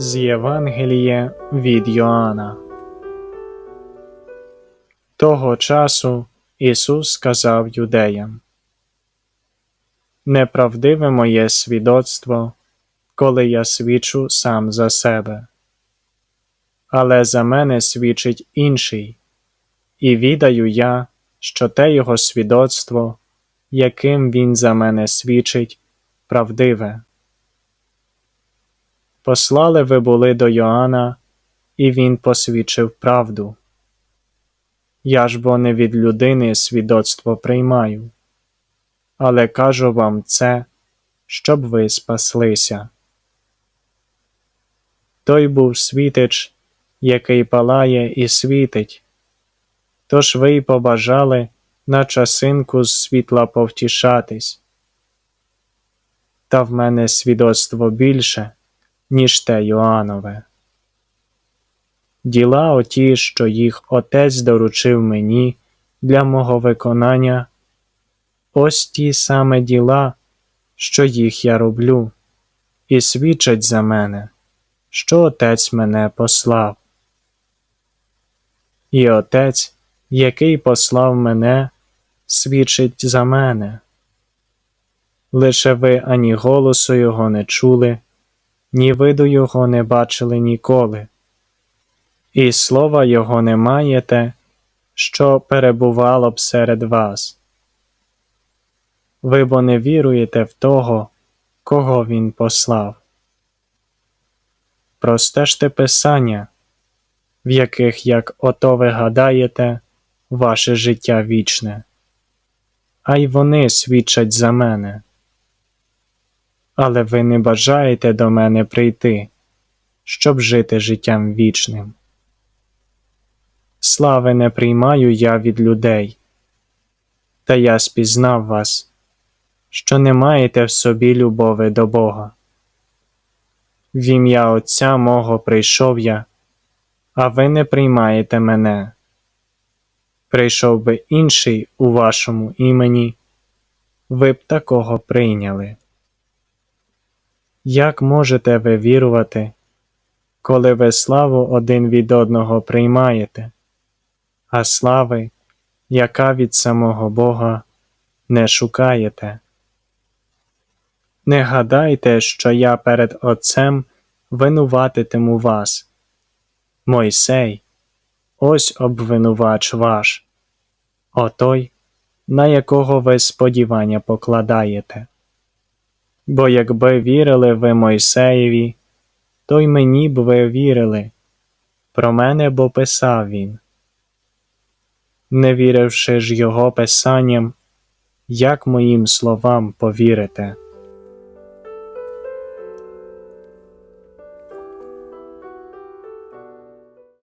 З Євангелія від Йоанна. Того часу Ісус сказав юдеям Неправдиве моє свідоцтво, коли я свідчу сам за себе. Але за мене свідчить інший, і відаю я, що те його свідоцтво, яким він за мене свідчить, правдиве. Послали ви були до Йоанна, і він посвідчив правду. Я ж бо не від людини свідоцтво приймаю, але кажу вам це, щоб ви спаслися. Той був світич, який палає і світить. Тож ви й побажали на часинку з світла повтішатись. Та в мене свідоцтво більше, ніж те Йоанове. Діла оті, що їх Отець доручив мені для мого виконання, ось ті саме діла, що їх я роблю, і свідчать за мене, що Отець мене послав. І Отець, який послав мене, свідчить за мене. Лише ви ані голосу його не чули, ні виду його не бачили ніколи, і слова його не маєте, що перебувало б серед вас. Ви бо не віруєте в того, кого він послав. Простежте Писання, в яких, як ото ви гадаєте, ваше життя вічне, а й вони свідчать за мене. Але ви не бажаєте до мене прийти, щоб жити життям вічним. Слави не приймаю я від людей, та я спізнав вас, що не маєте в собі любови до Бога. В ім'я Отця мого прийшов я, а ви не приймаєте мене. Прийшов би інший у вашому імені, ви б такого прийняли. Як можете ви вірувати, коли ви славу один від одного приймаєте, а слави, яка від самого Бога, не шукаєте? Не гадайте, що я перед Отцем винуватитиму вас. Мойсей, ось обвинувач ваш, отой, на якого ви сподівання покладаєте. Бо якби вірили ви Мойсеєві, то й мені б ви вірили, про мене бо писав він. Не віривши ж його писанням, як моїм словам повірите?